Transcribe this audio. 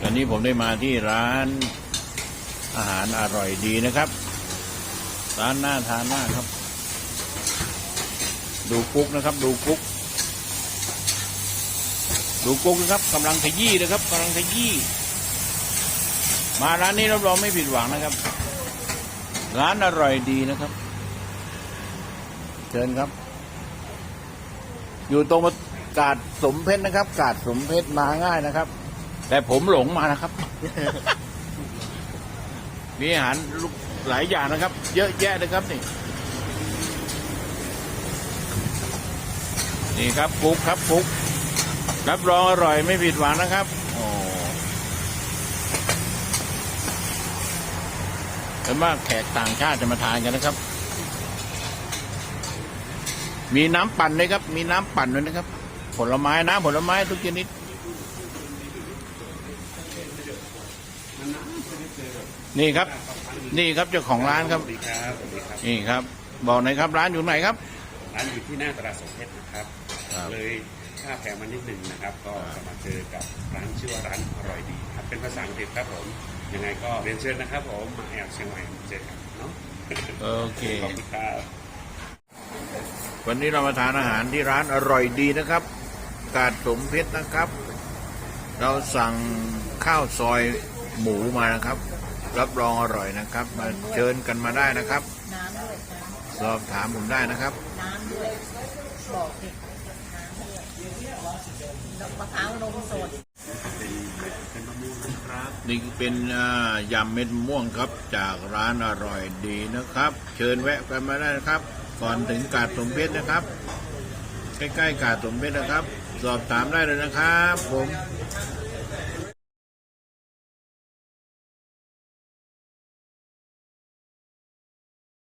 ตอนนี้ผมได้มาที่ร้านอาหารอร่อยดีนะครับ ร้านน่าทานมากครับ ดูกุ๊กนะครับ ดูกุ๊กดูกุ๊กนะครับกำลังขยี้นะครับกำลังขยี้มาร้านนี้รับรองไม่ผิดหวังนะครับ ร้านอร่อยดีนะครับ เชิญครับ อยู่ตรง กาดสมเพชรนะครับ กาดสมเพชรมาง่ายนะครับ แต่ผมหลงมานะครับ มีอาหารลูกหลายอย่างนะครับ เยอะแยะนะครับนี่ นี่ครับฟุกครับฟุกรับรองอร่อยไม่ผิดหวังนะครับโอ้เป็นว่าแขกต่างชาติจะมาทานกันนะครับ มีน้ำปั่นด้วยครับ มีน้ำปั่นด้วยนะครับ ผลไม้น้ำผลไม้ทุกชนิด นี่ครับ นี่ครับเจ้าของร้านครับ สวัสดีครับสวัสดีครับนี่ครับ บอกหน่อยครับร้านอยู่ไหนครับ ร้านอยู่ที่หน้าตลาดสมเพชรนะครับ ครับ เลยข้าแพงมานิดหนึ่งนะครับ ก็จะมาเจอกับร้านชื่อว่าร้านอร่อยดีครับ เป็นภาษาอังกฤษครับผม ยังไงก็เรียนเชิญนะครับผม มาแอบเชียงใหม่เจอกันเนาะ โอเค ขอบคุณครับ วันนี้เรามาทานอาหารที่ร้านอร่อยดีนะครับ กาดสมเพชรนะครับ เราสั่งข้าวซอยหมูมานะครับ รับรองอร่อยนะครับ มาเชิญกันมาได้นะครับ สอบถามผมได้นะครับน้ำด้วยบอกดิน้ำด้วยมะพร้าวนมสดนี่เป็นยำเม็ดมะม่วงครับจากร้านอร่อยดีนะครับ เชิญแวะกันมาได้นะครับ ก่อนถึงกาดสมเพชรนะครับ ใกล้ๆกาดสมเพชรนะครับ สอบถามได้เลยนะครับผม